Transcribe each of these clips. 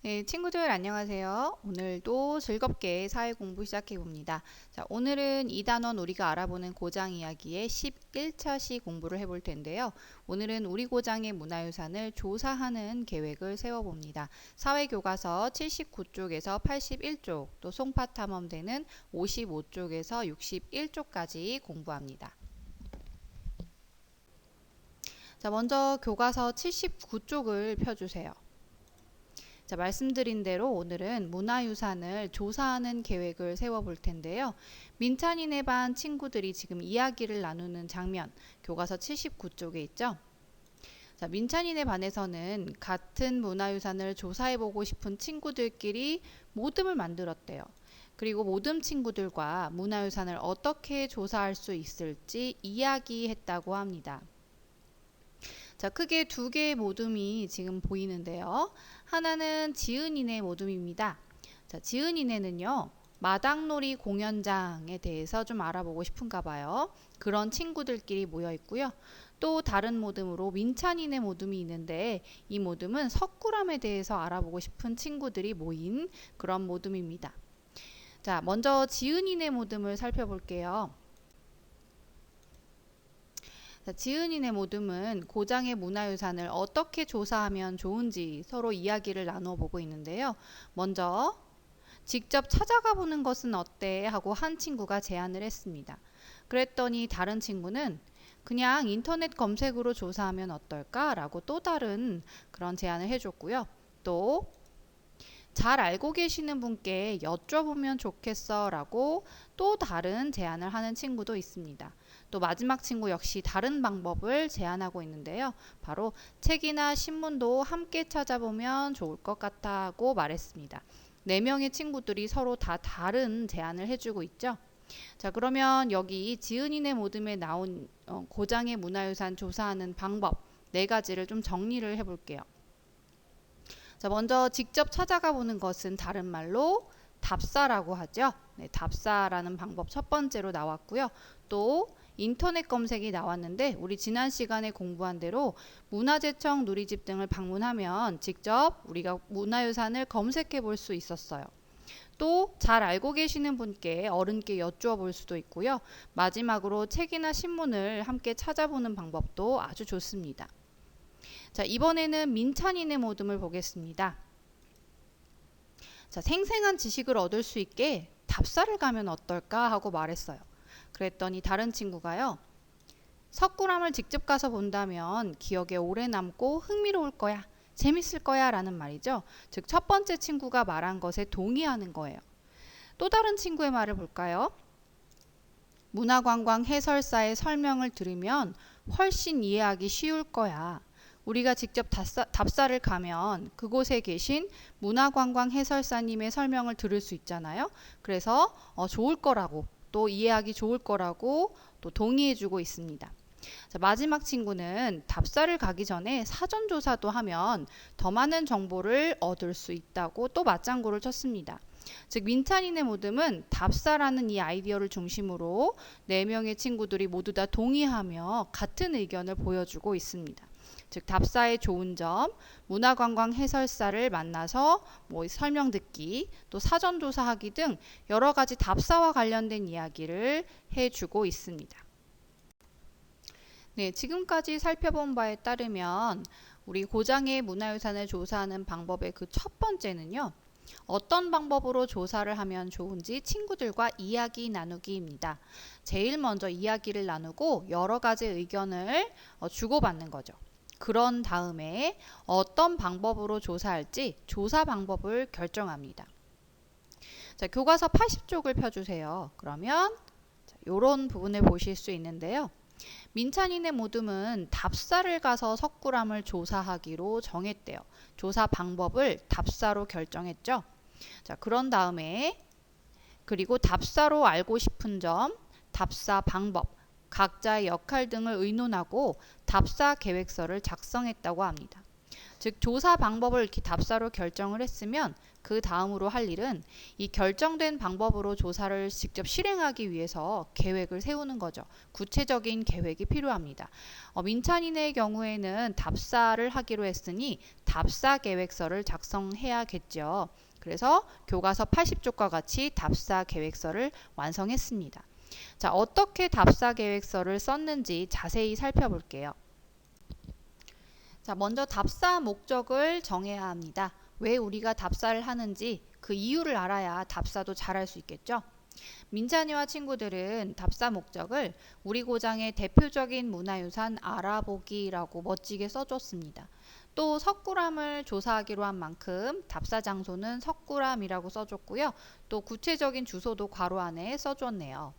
네, 친구들 안녕하세요. 오늘도 즐겁게 사회 공부 시작해 봅니다. 자, 오늘은 2단원 우리가 알아보는 고장 이야기의 11차 시 공부를 해볼 텐데요. 오늘은 우리 고장의 문화유산을 조사하는 계획을 세워 봅니다. 사회 교과서 79쪽에서 81쪽, 또 송파 탐험대는 55쪽에서 61쪽까지 공부합니다. 자, 먼저 교과서 79쪽을 펴 주세요. 자, 말씀드린 대로 오늘은 문화유산을 조사하는 계획을 세워볼 텐데요. 민찬이네 반 친구들이 지금 이야기를 나누는 장면, 교과서 79쪽에 있죠. 자, 민찬이네 반에서는 같은 문화유산을 조사해보고 싶은 친구들끼리 모듬을 만들었대요. 그리고 모듬 친구들과 문화유산을 어떻게 조사할 수 있을지 이야기했다고 합니다. 자, 크게 두 개의 모둠이 지금 보이는데요. 하나는 지은이네 모둠입니다. 자, 지은이네는요. 마당놀이 공연장에 대해서 좀 알아보고 싶은가 봐요. 그런 친구들끼리 모여 있고요. 또 다른 모듬으로 민찬이네 모둠이 있는데 이 모둠은 석굴암에 대해서 알아보고 싶은 친구들이 모인 그런 모둠입니다. 자, 먼저 지은이네 모둠을 살펴볼게요. 자, 지은이네 모둠은 고장의 문화유산을 어떻게 조사하면 좋은지 서로 이야기를 나누어 보고 있는데요. 먼저 직접 찾아가 보는 것은 어때? 하고 한 친구가 제안을 했습니다. 그랬더니 다른 친구는 그냥 인터넷 검색으로 조사하면 어떨까? 라고 또 다른 그런 제안을 해줬고요. 또 잘 알고 계시는 분께 여쭤보면 좋겠어 라고 또 다른 제안을 하는 친구도 있습니다. 또 마지막 친구 역시 다른 방법을 제안하고 있는데요. 바로 책이나 신문도 함께 찾아보면 좋을 것 같다고 말했습니다. 네 명의 친구들이 서로 다 다른 제안을 해주고 있죠. 자 그러면 여기 지은이네 모듬에 나온 어, 고장의 문화유산 조사하는 방법 네 가지를 좀 정리를 해볼게요. 자 먼저 직접 찾아가 보는 것은 다른 말로 답사라고 하죠. 네, 답사라는 방법 첫 번째로 나왔고요. 또 인터넷 검색이 나왔는데 우리 지난 시간에 공부한 대로 문화재청 누리집 등을 방문하면 직접 우리가 문화유산을 검색해 볼 수 있었어요. 또 잘 알고 계시는 분께 어른께 여쭈어 볼 수도 있고요. 마지막으로 책이나 신문을 함께 찾아보는 방법도 아주 좋습니다. 자, 이번에는 민찬이네 모듬을 보겠습니다. 자, 생생한 지식을 얻을 수 있게 답사를 가면 어떨까 하고 말했어요. 그랬더니 다른 친구가요. 석굴암을 직접 가서 본다면 기억에 오래 남고 흥미로울 거야. 재밌을 거야 라는 말이죠. 즉, 첫 번째 친구가 말한 것에 동의하는 거예요. 또 다른 친구의 말을 볼까요? 문화관광 해설사의 설명을 들으면 훨씬 이해하기 쉬울 거야. 우리가 직접 답사, 답사를 가면 그곳에 계신 문화관광 해설사님의 설명을 들을 수 있잖아요. 그래서 어, 좋을 거라고 또 이해하기 좋을 거라고 또 동의해주고 있습니다. 자, 마지막 친구는 답사를 가기 전에 사전 조사도 하면 더 많은 정보를 얻을 수 있다고 또 맞장구를 쳤습니다. 즉 민찬이네 모듬은 답사라는 이 아이디어를 중심으로 네 명의 친구들이 모두 다 동의하며 같은 의견을 보여주고 있습니다. 즉 답사의 좋은 점, 문화관광 해설사를 만나서 뭐 설명 듣기, 또 사전 조사하기 등 여러 가지 답사와 관련된 이야기를 해주고 있습니다. 네, 지금까지 살펴본 바에 따르면 우리 고장의 문화유산을 조사하는 방법의 그 첫 번째는요. 어떤 방법으로 조사를 하면 좋은지 친구들과 이야기 나누기입니다. 제일 먼저 이야기를 나누고 여러 가지 의견을 어, 주고받는 거죠. 그런 다음에 어떤 방법으로 조사할지 조사 방법을 결정합니다. 자, 교과서 80쪽을 펴주세요. 그러면 이런 부분을 보실 수 있는데요. 민찬이네 모둠은 답사를 가서 석굴암을 조사하기로 정했대요. 조사 방법을 답사로 결정했죠. 자, 그런 다음에 그리고 답사로 알고 싶은 점, 답사 방법, 각자의 역할 등을 의논하고 답사 계획서를 작성했다고 합니다. 즉 조사 방법을 이렇게 답사로 결정을 했으면 그 다음으로 할 일은 이 결정된 방법으로 조사를 직접 실행하기 위해서 계획을 세우는 거죠. 구체적인 계획이 필요합니다. 어, 민찬이네 경우에는 답사를 하기로 했으니 답사 계획서를 작성해야겠죠. 그래서 교과서 80쪽과 같이 답사 계획서를 완성했습니다. 자, 어떻게 답사 계획서를 썼는지 자세히 살펴볼게요. 자, 먼저 답사 목적을 정해야 합니다. 왜 우리가 답사를 하는지 그 이유를 알아야 답사도 잘할 수 있겠죠? 민찬이와 친구들은 답사 목적을 우리 고장의 대표적인 문화유산 알아보기라고 멋지게 써줬습니다. 또 석굴암을 조사하기로 한 만큼 답사 장소는 석굴암이라고 써줬고요. 또 구체적인 주소도 괄호 안에 써줬네요.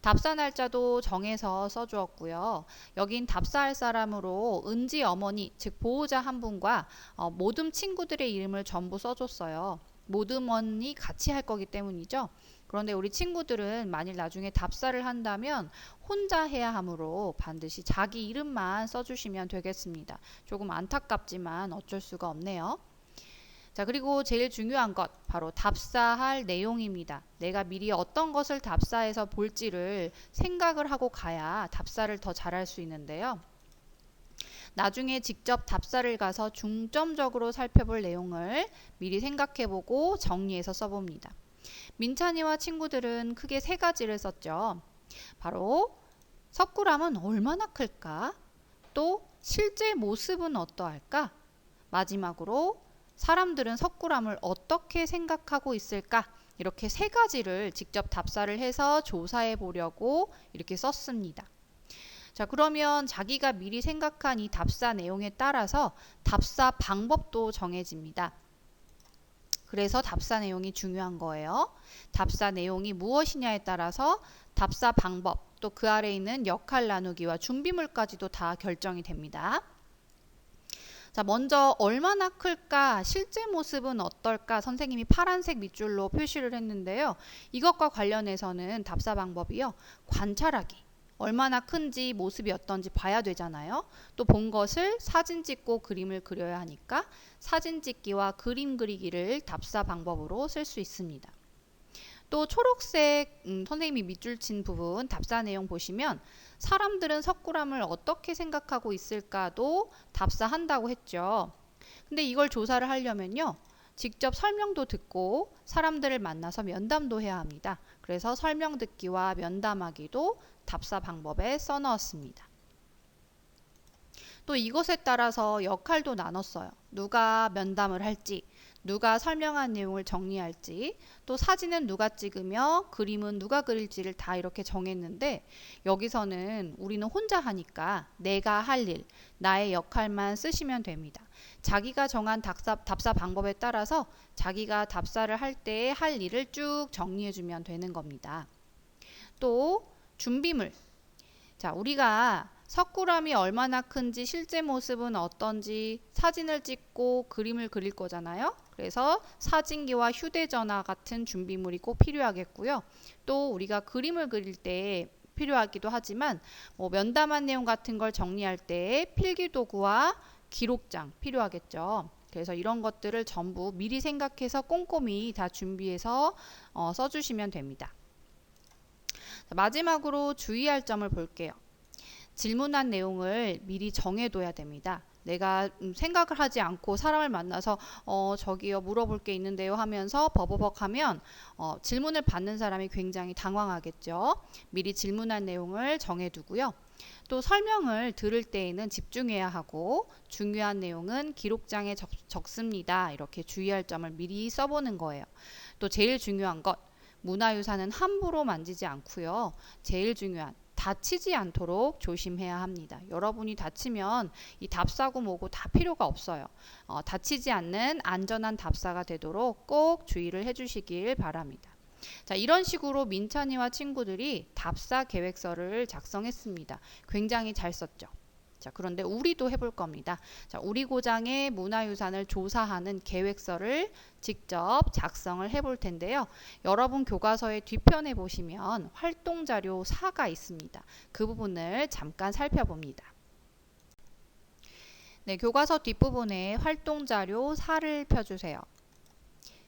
답사 날짜도 정해서 써주었고요. 여긴 답사할 사람으로 은지 어머니, 즉 보호자 한 분과 어, 모든 친구들의 이름을 전부 써줬어요. 모든 원이 같이 할 거기 때문이죠. 그런데 우리 친구들은 만일 나중에 답사를 한다면 혼자 해야 하므로 반드시 자기 이름만 써주시면 되겠습니다. 조금 안타깝지만 어쩔 수가 없네요. 자, 그리고 제일 중요한 것 바로 답사할 내용입니다. 내가 미리 어떤 것을 답사해서 볼지를 생각을 하고 가야 답사를 더 잘할 수 있는데요. 나중에 직접 답사를 가서 중점적으로 살펴볼 내용을 미리 생각해보고 정리해서 써봅니다. 민찬이와 친구들은 크게 세 가지를 썼죠. 바로 석굴암은 얼마나 클까? 또 실제 모습은 어떠할까? 마지막으로 사람들은 석굴암을 어떻게 생각하고 있을까? 이렇게 세 가지를 직접 답사를 해서 조사해 보려고 이렇게 썼습니다. 자, 그러면 자기가 미리 생각한 이 답사 내용에 따라서 답사 방법도 정해집니다. 그래서 답사 내용이 중요한 거예요. 답사 내용이 무엇이냐에 따라서 답사 방법, 또 그 아래 있는 역할 나누기와 준비물까지도 다 결정이 됩니다. 자, 먼저 얼마나 클까, 실제 모습은 어떨까 선생님이 파란색 밑줄로 표시를 했는데요. 이것과 관련해서는 답사 방법이요. 관찰하기. 얼마나 큰지 모습이 어떤지 봐야 되잖아요. 또 본 것을 사진 찍고 그림을 그려야 하니까 사진 찍기와 그림 그리기를 답사 방법으로 쓸 수 있습니다. 또 초록색 음, 선생님이 밑줄 친 부분 답사 내용 보시면 사람들은 석굴암을 어떻게 생각하고 있을까도 답사한다고 했죠. 근데 이걸 조사를 하려면요. 직접 설명도 듣고 사람들을 만나서 면담도 해야 합니다. 그래서 설명 듣기와 면담하기도 답사 방법에 써 넣었습니다. 또 이것에 따라서 역할도 나눴어요. 누가 면담을 할지, 누가 설명한 내용을 정리할지, 또 사진은 누가 찍으며 그림은 누가 그릴지를 다 이렇게 정했는데 여기서는 우리는 혼자 하니까 내가 할 일, 나의 역할만 쓰시면 됩니다. 자기가 정한 답사, 답사 방법에 따라서 자기가 답사를 할 때에 할 일을 쭉 정리해 주면 되는 겁니다. 또 준비물. 자, 우리가 석굴암이 얼마나 큰지 실제 모습은 어떤지 사진을 찍고 그림을 그릴 거잖아요. 그래서 사진기와 휴대전화 같은 준비물이 꼭 필요하겠고요. 또 우리가 그림을 그릴 때 필요하기도 하지만 뭐 면담한 내용 같은 걸 정리할 때 필기 도구와 기록장 필요하겠죠. 그래서 이런 것들을 전부 미리 생각해서 꼼꼼히 다 준비해서 어, 써주시면 됩니다. 마지막으로 주의할 점을 볼게요. 질문한 내용을 미리 정해둬야 됩니다. 내가 음, 생각을 하지 않고 사람을 만나서 어 저기요 물어볼 게 있는데요 하면서 버버벅 하면 어 질문을 받는 사람이 굉장히 당황하겠죠. 미리 질문한 내용을 정해두고요. 또 설명을 들을 때에는 집중해야 하고 중요한 내용은 기록장에 적, 적습니다. 이렇게 주의할 점을 미리 써보는 거예요. 또 제일 중요한 것 문화유산은 함부로 만지지 않고요. 제일 중요한 다치지 않도록 조심해야 합니다. 여러분이 다치면 이 답사고 뭐고 다 필요가 없어요. 어, 다치지 않는 안전한 답사가 되도록 꼭 주의를 해주시길 바랍니다. 자, 이런 식으로 민찬이와 친구들이 답사 계획서를 작성했습니다. 굉장히 잘 썼죠. 자, 그런데 우리도 해볼 겁니다. 자, 우리 고장의 문화유산을 조사하는 계획서를 직접 작성을 해볼 텐데요. 여러분 교과서의 뒤편에 보시면 활동자료 4가 있습니다. 그 부분을 잠깐 살펴봅니다. 네, 교과서 뒷부분에 활동 자료 4를 펴주세요.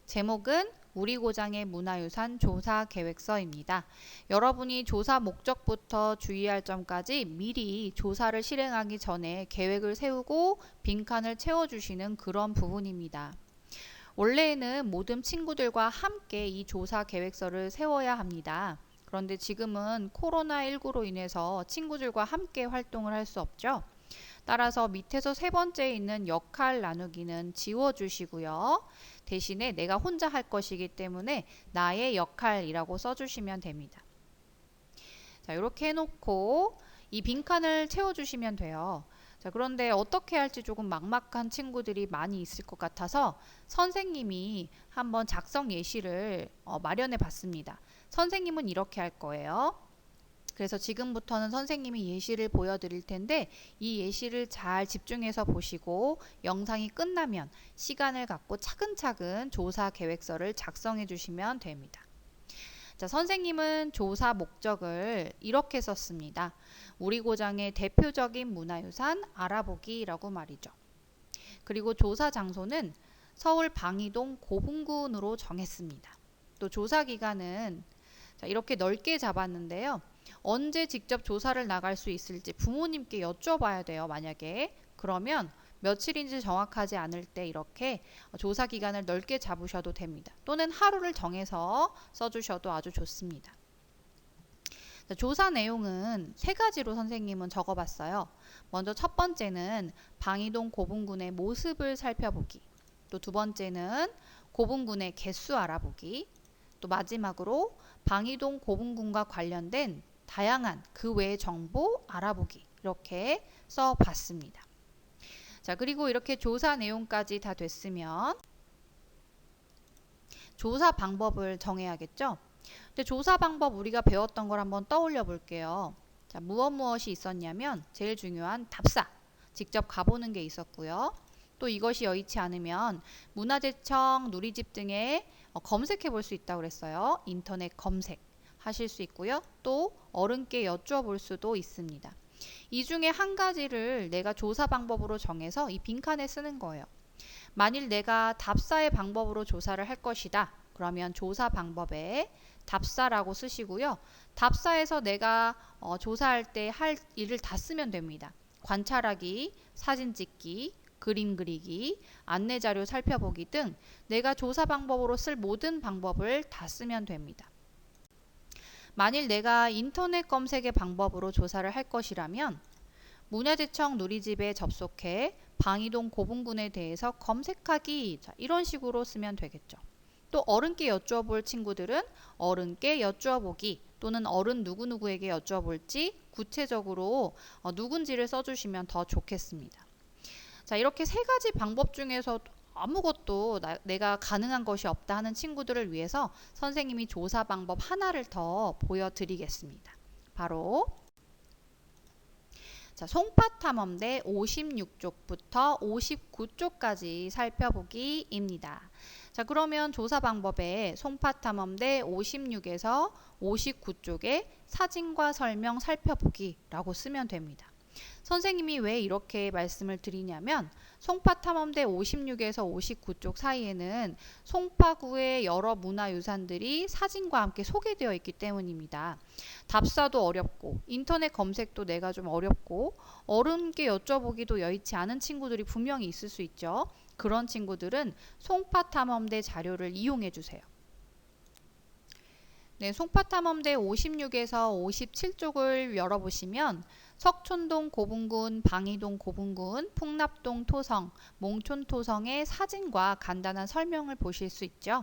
제목은 우리 고장의 문화유산 조사 계획서입니다. 여러분이 조사 목적부터 주의할 점까지 미리 조사를 실행하기 전에 계획을 세우고 빈칸을 채워주시는 그런 부분입니다. 원래는 모든 친구들과 함께 이 조사 계획서를 세워야 합니다. 그런데 지금은 코로나19로 인해서 친구들과 함께 활동을 할 수 없죠. 따라서 밑에서 세 번째에 있는 역할 나누기는 지워주시고요. 대신에 내가 혼자 할 것이기 때문에 나의 역할이라고 써주시면 됩니다. 자, 이렇게 해놓고 이 빈칸을 채워주시면 돼요. 자, 그런데 어떻게 할지 조금 막막한 친구들이 많이 있을 것 같아서 선생님이 한번 작성 예시를 어, 마련해 봤습니다. 선생님은 이렇게 할 거예요. 그래서 지금부터는 선생님이 예시를 보여드릴 텐데 이 예시를 잘 집중해서 보시고 영상이 끝나면 시간을 갖고 차근차근 조사 계획서를 작성해 주시면 됩니다. 자, 선생님은 조사 목적을 이렇게 썼습니다. 우리 고장의 대표적인 문화유산 알아보기라고 말이죠. 그리고 조사 장소는 서울 방이동 고분군으로 정했습니다. 또 조사 기간은 자, 이렇게 넓게 잡았는데요. 언제 직접 조사를 나갈 수 있을지 부모님께 여쭤봐야 돼요. 만약에 그러면 며칠인지 정확하지 않을 때 이렇게 조사 기간을 넓게 잡으셔도 됩니다. 또는 하루를 정해서 써주셔도 아주 좋습니다. 조사 내용은 세 가지로 선생님은 적어봤어요. 먼저 첫 번째는 방이동 고분군의 모습을 살펴보기. 또 두 번째는 고분군의 개수 알아보기. 또 마지막으로 방이동 고분군과 관련된 다양한 그 외의 정보 알아보기 이렇게 써봤습니다. 자 그리고 이렇게 조사 내용까지 다 됐으면 조사 방법을 정해야겠죠. 근데 조사 방법 우리가 배웠던 걸 한번 떠올려 볼게요. 자 무엇 무엇이 있었냐면 제일 중요한 답사 직접 가보는 게 있었고요. 또 이것이 여의치 않으면 문화재청, 누리집 등에 어, 검색해 볼 수 있다고 그랬어요. 인터넷 검색. 하실 수 있고요. 또 어른께 여쭈어 수도 있습니다. 이 중에 한 가지를 내가 조사 방법으로 정해서 이 빈칸에 쓰는 거예요. 만일 내가 답사의 방법으로 조사를 할 것이다. 그러면 조사 방법에 답사라고 쓰시고요. 답사에서 내가 어, 조사할 때 할 일을 다 쓰면 됩니다. 관찰하기, 사진 찍기, 그림 그리기, 안내 자료 살펴보기 등 내가 조사 방법으로 쓸 모든 방법을 다 쓰면 됩니다. 만일 내가 인터넷 검색의 방법으로 조사를 할 것이라면 문화재청 누리집에 접속해 방이동 고분군에 대해서 검색하기 자, 이런 식으로 쓰면 되겠죠. 또 어른께 여쭈어 볼 친구들은 어른께 여쭈어 보기 또는 어른 누구누구에게 여쭈어 볼지 구체적으로 어, 누군지를 써주시면 더 좋겠습니다. 자 이렇게 세 가지 방법 중에서 아무것도 나, 내가 가능한 것이 없다 하는 친구들을 위해서 선생님이 조사 방법 하나를 더 보여드리겠습니다. 바로 자, 송파탐험대 56쪽부터 59쪽까지 살펴보기입니다. 자, 그러면 조사 방법에 송파탐험대 56에서 59쪽에 사진과 설명 살펴보기라고 쓰면 됩니다. 선생님이 왜 이렇게 말씀을 드리냐면 송파 탐험대 56에서 59쪽 사이에는 송파구의 여러 문화유산들이 사진과 함께 소개되어 있기 때문입니다. 답사도 어렵고 인터넷 검색도 내가 좀 어렵고 어른께 여쭤보기도 여의치 않은 친구들이 분명히 있을 수 있죠. 그런 친구들은 송파 탐험대 자료를 이용해 주세요. 네, 송파탐험대 56에서 57쪽을 열어보시면 석촌동 고분군, 방이동 고분군, 풍납동 토성, 몽촌 토성의 사진과 간단한 설명을 보실 수 있죠.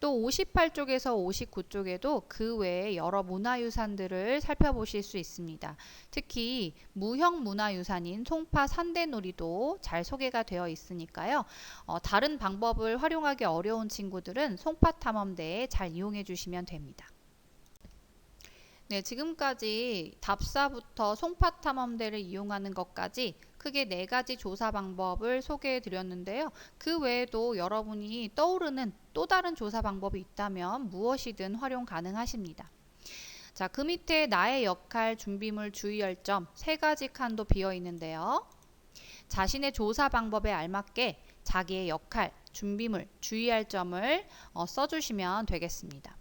또 58쪽에서 59쪽에도 그 외에 여러 문화유산들을 살펴보실 수 있습니다. 특히 무형 문화유산인 송파 산대놀이도 잘 소개가 되어 있으니까요. 어, 다른 방법을 활용하기 어려운 친구들은 송파 탐험대에 잘 이용해 주시면 됩니다. 네, 지금까지 답사부터 송파 탐험대를 이용하는 것까지 크게 네 가지 조사 방법을 소개해 드렸는데요. 그 외에도 여러분이 떠오르는 또 다른 조사 방법이 있다면 무엇이든 활용 가능하십니다. 자, 그 밑에 나의 역할 준비물 주의할 점 세 가지 칸도 비어 있는데요. 자신의 조사 방법에 알맞게 자기의 역할, 준비물, 주의할 점을 어, 써주시면 되겠습니다.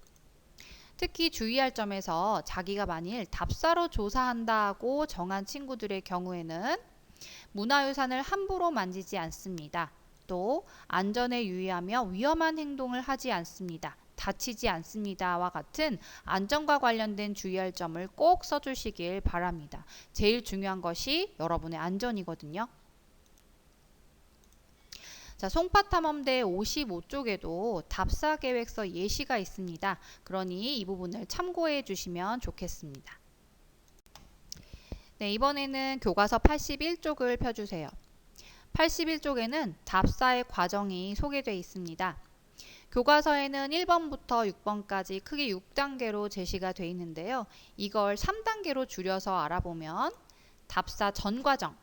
특히 주의할 점에서 자기가 만일 답사로 조사한다고 정한 친구들의 경우에는 문화유산을 함부로 만지지 않습니다. 또 안전에 유의하며 위험한 행동을 하지 않습니다. 다치지 않습니다와 같은 안전과 관련된 주의할 점을 꼭 써주시길 바랍니다. 제일 중요한 것이 여러분의 안전이거든요. 자, 송파탐험대 55쪽에도 답사 계획서 예시가 있습니다. 그러니 이 부분을 참고해 주시면 좋겠습니다. 네, 이번에는 교과서 81쪽을 펴주세요. 81쪽에는 답사의 과정이 소개되어 있습니다. 교과서에는 1번부터 6번까지 크게 6단계로 제시가 되어 있는데요. 이걸 3단계로 줄여서 알아보면 답사 전 과정,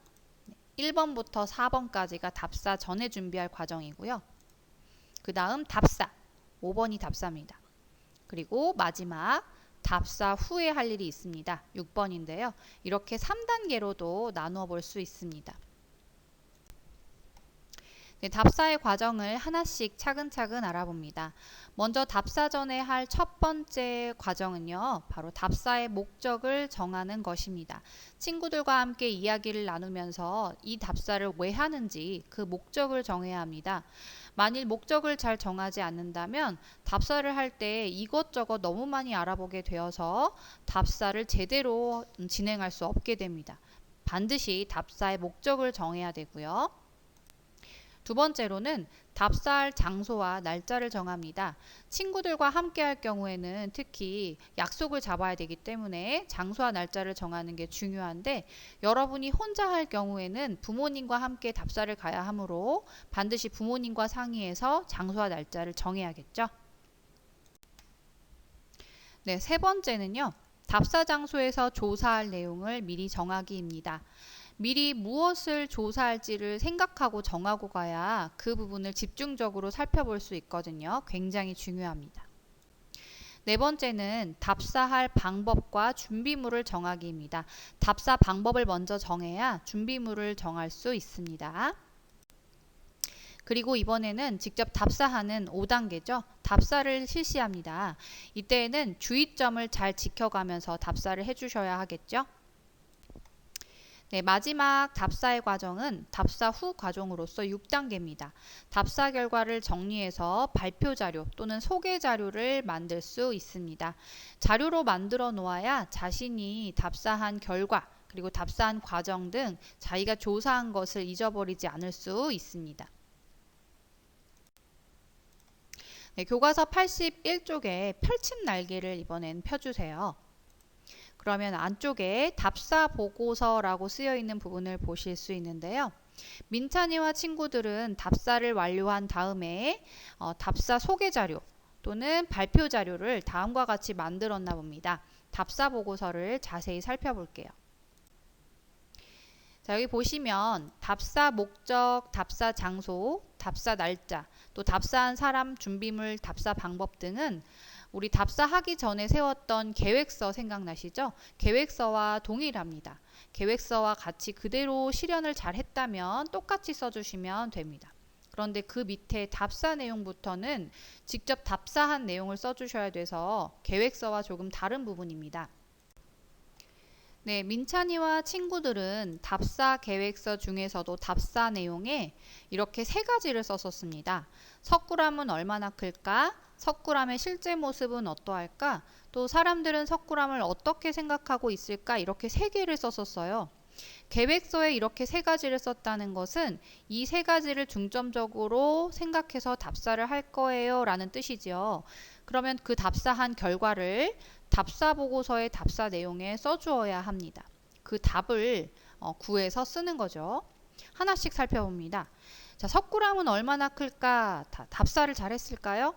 1번부터 4번까지가 답사 전에 준비할 과정이고요. 그 다음 답사, 5번이 답사입니다. 그리고 마지막 답사 후에 할 일이 있습니다. 6번인데요. 이렇게 3단계로도 나누어 볼 수 있습니다. 네, 답사의 과정을 하나씩 차근차근 알아봅니다. 먼저 답사 전에 할 첫 번째 과정은요, 바로 답사의 목적을 정하는 것입니다. 친구들과 함께 이야기를 나누면서 이 답사를 왜 하는지 그 목적을 정해야 합니다. 만일 목적을 잘 정하지 않는다면 답사를 할 때 이것저것 너무 많이 알아보게 되어서 답사를 제대로 진행할 수 없게 됩니다. 반드시 답사의 목적을 정해야 되고요. 두 번째로는 답사할 장소와 날짜를 정합니다. 친구들과 함께 할 경우에는 특히 약속을 잡아야 되기 때문에 장소와 날짜를 정하는 게 중요한데 여러분이 혼자 할 경우에는 부모님과 함께 답사를 가야 하므로 반드시 부모님과 상의해서 장소와 날짜를 정해야겠죠. 네, 세 번째는요. 답사 장소에서 조사할 내용을 미리 정하기입니다. 미리 무엇을 조사할지를 생각하고 정하고 가야 그 부분을 집중적으로 살펴볼 수 있거든요. 굉장히 중요합니다. 네 번째는 답사할 방법과 준비물을 정하기입니다. 답사 방법을 먼저 정해야 준비물을 정할 수 있습니다. 그리고 이번에는 직접 답사하는 5단계죠. 답사를 실시합니다. 이때에는 주의점을 잘 지켜가면서 답사를 해주셔야 하겠죠. 네, 마지막 답사의 과정은 답사 후 과정으로서 6단계입니다. 답사 결과를 정리해서 발표 자료 또는 소개 자료를 만들 수 있습니다. 자료로 만들어 놓아야 자신이 답사한 결과 그리고 답사한 과정 등 자기가 조사한 것을 잊어버리지 않을 수 있습니다. 네, 교과서 81쪽에 펼침 날개를 이번엔 펴주세요. 그러면 안쪽에 답사 보고서라고 쓰여 있는 부분을 보실 수 있는데요. 민찬이와 친구들은 답사를 완료한 다음에 어, 답사 소개 자료 또는 발표 자료를 다음과 같이 만들었나 봅니다. 답사 보고서를 자세히 살펴볼게요. 자, 여기 보시면 답사 목적, 답사 장소, 답사 날짜, 또 답사한 사람, 준비물, 답사 방법 등은 우리 답사하기 전에 세웠던 계획서 생각나시죠? 계획서와 동일합니다. 계획서와 같이 그대로 실현을 잘 했다면 똑같이 써주시면 됩니다. 그런데 그 밑에 답사 내용부터는 직접 답사한 내용을 써주셔야 돼서 계획서와 조금 다른 부분입니다. 네, 민찬이와 친구들은 답사 계획서 중에서도 답사 내용에 이렇게 세 가지를 썼었습니다. 석굴암은 얼마나 클까? 석굴암의 실제 모습은 어떠할까? 또 사람들은 석굴암을 어떻게 생각하고 있을까? 이렇게 세 개를 썼었어요. 계획서에 이렇게 세 가지를 썼다는 것은 이 세 가지를 중점적으로 생각해서 답사를 할 거예요 라는 뜻이지요. 그러면 그 답사한 결과를 답사 보고서의 답사 내용에 써주어야 합니다. 그 답을 어, 구해서 쓰는 거죠. 하나씩 살펴봅니다. 자, 석굴암은 얼마나 클까? 답사를 잘했을까요?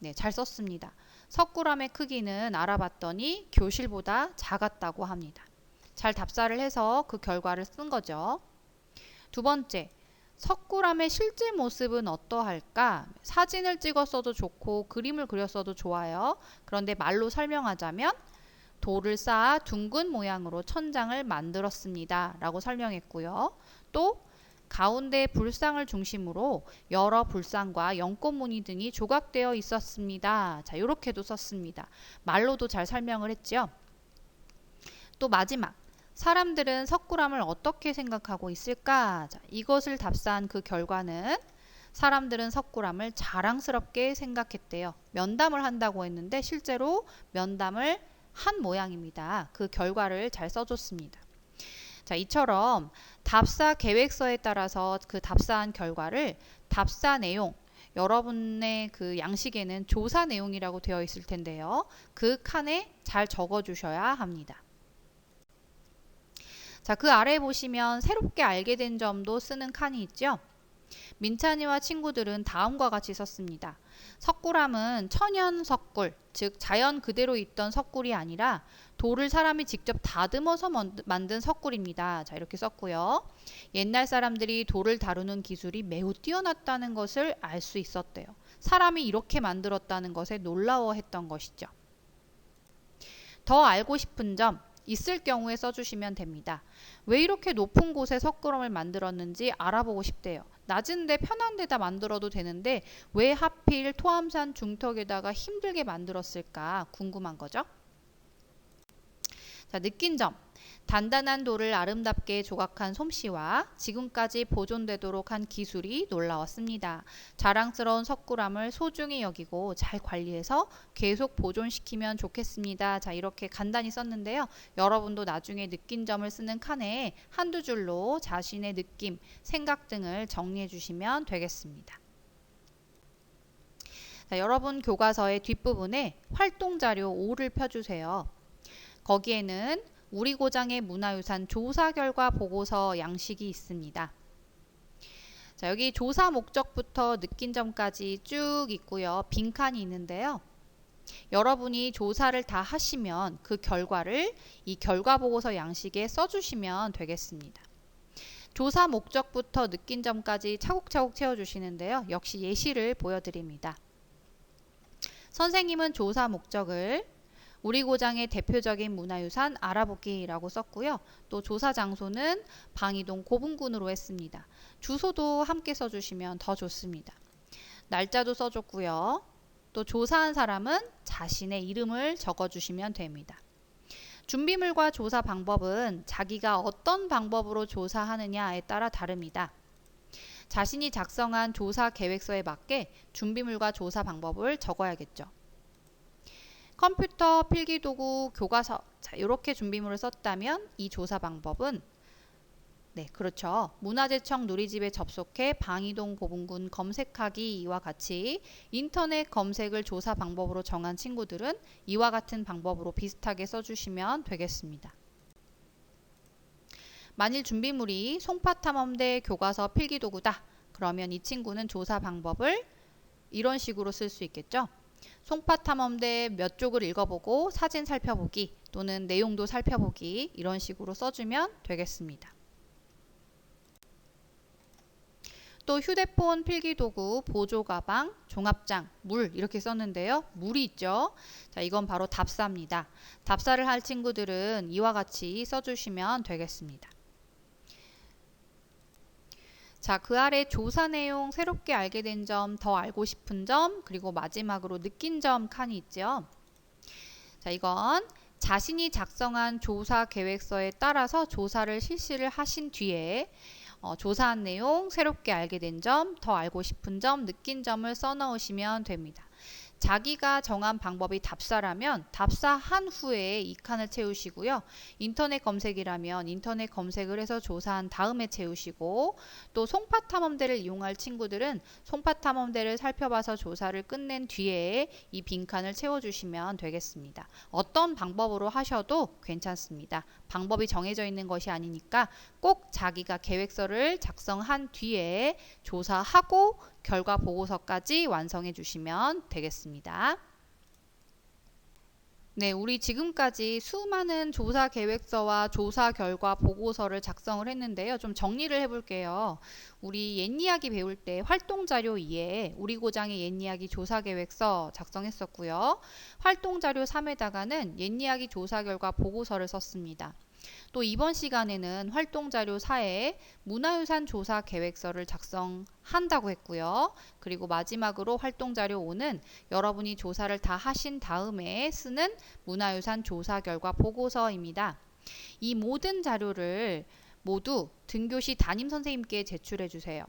네, 잘 썼습니다. 석굴암의 크기는 알아봤더니 교실보다 작았다고 합니다. 잘 답사를 해서 그 결과를 쓴 거죠. 두 번째, 석굴암의 실제 모습은 어떠할까? 사진을 찍었어도 좋고 그림을 그렸어도 좋아요. 그런데 말로 설명하자면 돌을 쌓아 둥근 모양으로 천장을 만들었습니다. 라고 설명했고요. 또 가운데 불상을 중심으로 여러 불상과 연꽃 무늬 등이 조각되어 있었습니다. 자, 이렇게도 썼습니다. 말로도 잘 설명을 했죠. 또 마지막 사람들은 석굴암을 어떻게 생각하고 있을까? 자, 이것을 답사한 그 결과는 사람들은 석굴암을 자랑스럽게 생각했대요. 면담을 한다고 했는데 실제로 면담을 한 모양입니다. 그 결과를 잘 써줬습니다. 자, 이처럼 답사 계획서에 따라서 그 답사한 결과를 답사 내용, 여러분의 그 양식에는 조사 내용이라고 되어 있을 텐데요. 그 칸에 잘 적어 주셔야 합니다. 자, 그 아래 보시면 새롭게 알게 된 점도 쓰는 칸이 있죠. 민찬이와 친구들은 다음과 같이 썼습니다. 석굴암은 천연 석굴, 즉 자연 그대로 있던 석굴이 아니라 돌을 사람이 직접 다듬어서 만든 석굴입니다. 자, 이렇게 썼고요. 옛날 사람들이 돌을 다루는 기술이 매우 뛰어났다는 것을 알 수 있었대요. 사람이 이렇게 만들었다는 것에 놀라워했던 것이죠. 더 알고 싶은 점, 있을 경우에 써주시면 됩니다. 왜 이렇게 높은 곳에 석굴암을 만들었는지 알아보고 싶대요. 낮은데 편한 데다 만들어도 되는데 왜 하필 토암산 중턱에다가 힘들게 만들었을까 궁금한 거죠. 자, 느낀 점. 단단한 돌을 아름답게 조각한 솜씨와 지금까지 보존되도록 한 기술이 놀라웠습니다. 자랑스러운 석굴암을 소중히 여기고 잘 관리해서 계속 보존시키면 좋겠습니다. 자, 이렇게 간단히 썼는데요. 여러분도 나중에 느낀 점을 쓰는 칸에 한두 줄로 자신의 느낌, 생각 등을 정리해 주시면 되겠습니다. 자, 여러분 교과서의 뒷부분에 활동 자료 5를 펴주세요. 거기에는 우리 고장의 문화유산 조사 결과 보고서 양식이 있습니다. 자, 여기 조사 목적부터 느낀 점까지 쭉 있고요. 빈칸이 있는데요. 여러분이 조사를 다 하시면 그 결과를 이 결과 보고서 양식에 써주시면 되겠습니다. 조사 목적부터 느낀 점까지 차곡차곡 채워주시는데요. 역시 예시를 보여드립니다. 선생님은 조사 목적을 우리 고장의 대표적인 문화유산 알아보기라고 썼고요. 또 조사 장소는 방이동 고분군으로 했습니다. 주소도 함께 써주시면 더 좋습니다. 날짜도 써줬고요. 또 조사한 사람은 자신의 이름을 적어주시면 됩니다. 준비물과 조사 방법은 자기가 어떤 방법으로 조사하느냐에 따라 다릅니다. 자신이 작성한 조사 계획서에 맞게 준비물과 조사 방법을 적어야겠죠. 컴퓨터, 필기도구, 교과서 자 이렇게 준비물을 썼다면 이 조사 방법은 네 그렇죠. 문화재청 누리집에 접속해 방이동 고분군 검색하기 이와 같이 인터넷 검색을 조사 방법으로 정한 친구들은 이와 같은 방법으로 비슷하게 써주시면 되겠습니다. 만일 준비물이 송파탐험대 교과서 필기도구다. 그러면 이 친구는 조사 방법을 이런 식으로 쓸 수 있겠죠. 송파탐험대 몇 쪽을 읽어보고 사진 살펴보기 또는 내용도 살펴보기 이런 식으로 써주면 되겠습니다. 또 휴대폰 필기도구, 보조가방, 종합장, 물 이렇게 썼는데요. 물이 있죠. 자, 이건 바로 답사입니다. 답사를 할 친구들은 이와 같이 써주시면 되겠습니다. 자, 그 아래 조사 내용 새롭게 알게 된 점, 더 알고 싶은 점, 그리고 마지막으로 느낀 점 칸이 있죠. 자, 이건 자신이 작성한 조사 계획서에 따라서 조사를 실시를 하신 뒤에 어, 조사한 내용, 새롭게 알게 된 점, 더 알고 싶은 점, 느낀 점을 써 넣으시면 됩니다. 자기가 정한 방법이 답사라면 답사한 후에 이 칸을 채우시고요. 인터넷 검색이라면 인터넷 검색을 해서 조사한 다음에 채우시고 또 송파 탐험대를 이용할 친구들은 송파 탐험대를 살펴봐서 조사를 끝낸 뒤에 이 빈칸을 채워주시면 되겠습니다. 어떤 방법으로 하셔도 괜찮습니다. 방법이 정해져 있는 것이 아니니까 꼭 자기가 계획서를 작성한 뒤에 조사하고 결과 보고서까지 완성해 주시면 되겠습니다. 네, 우리 지금까지 수많은 조사 계획서와 조사 결과 보고서를 작성을 했는데요. 좀 정리를 해볼게요. 우리 옛 이야기 배울 때 활동 자료 2에 우리 고장의 옛 이야기 조사 계획서 작성했었고요. 활동 자료 3에다가는 옛 이야기 조사 결과 보고서를 썼습니다. 또 이번 시간에는 활동자료 4에 문화유산 조사 계획서를 작성한다고 했고요. 그리고 마지막으로 활동자료 5는 여러분이 조사를 다 하신 다음에 쓰는 문화유산 조사 결과 보고서입니다. 이 모든 자료를 모두 등교시 담임 선생님께 제출해 주세요.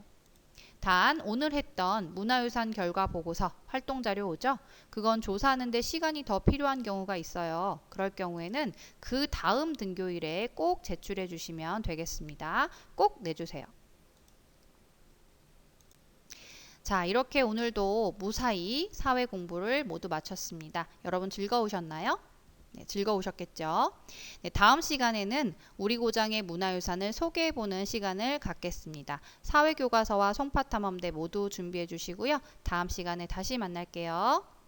단 오늘 했던 문화유산 결과 보고서 활동 자료 오죠? 그건 조사하는데 시간이 더 필요한 경우가 있어요. 그럴 경우에는 그 다음 등교일에 꼭 제출해 주시면 되겠습니다. 꼭 내주세요. 자, 이렇게 오늘도 무사히 사회 공부를 모두 마쳤습니다. 여러분 즐거우셨나요? 네, 즐거우셨겠죠? 네, 다음 시간에는 우리 고장의 문화유산을 소개해보는 시간을 갖겠습니다. 사회교과서와 송파탐험대 모두 준비해 주시고요. 다음 시간에 다시 만날게요.